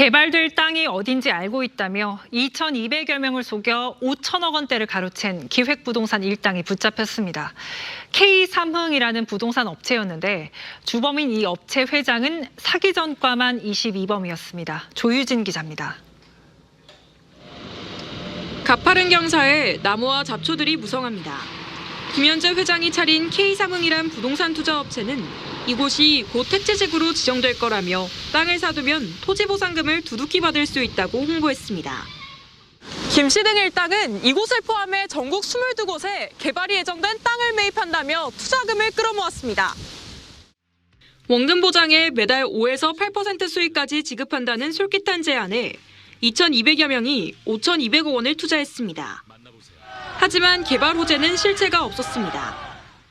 개발될 땅이 어딘지 알고 있다며 2,200여 명을 속여 5천억 원대를 가로챈 기획부동산 일당이 붙잡혔습니다. K3흥이라는 부동산 업체였는데 주범인 이 업체 회장은 사기 전과만 22범이었습니다. 조유진 기자입니다. 가파른 경사에 나무와 잡초들이 무성합니다. 김현재 회장이 차린 K삼흥이란 부동산 투자업체는 이곳이 곧 택지지구로 지정될 거라며 땅을 사두면 토지 보상금을 두둑히 받을 수 있다고 홍보했습니다. 김씨 등 일당은 이곳을 포함해 전국 22곳에 개발이 예정된 땅을 매입한다며 투자금을 끌어모았습니다. 원금 보장에 매달 5에서 8% 수익까지 지급한다는 솔깃한 제안에 2,200여 명이 5,200억 원을 투자했습니다. 하지만 개발 호재는 실체가 없었습니다.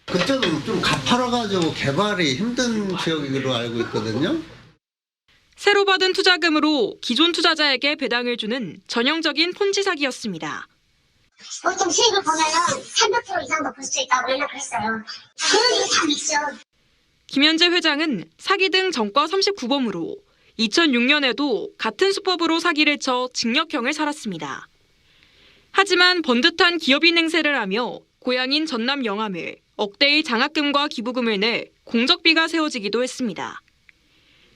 그때는 좀 가파라가지고 개발이 힘든 지역으로 알고 있거든요. 새로 받은 투자금으로 기존 투자자에게 배당을 주는 전형적인 폰지 사기였습니다. 보통 수익을 보면은 300% 이상도 볼 수 있다고 연락을 했어요. 그런 일이 참 있어. 김현재 회장은 사기 등 전과 39범으로 2006년에도 같은 수법으로 사기를 쳐 징역형을 살았습니다. 하지만 번듯한 기업인 행세를 하며 고향인 전남 영암에 억대의 장학금과 기부금을 내 공적비가 세워지기도 했습니다.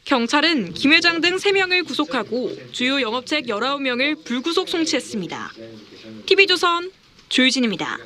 경찰은 김 회장 등 3명을 구속하고 주요 영업책 19명을 불구속 송치했습니다. TV조선 조유진입니다.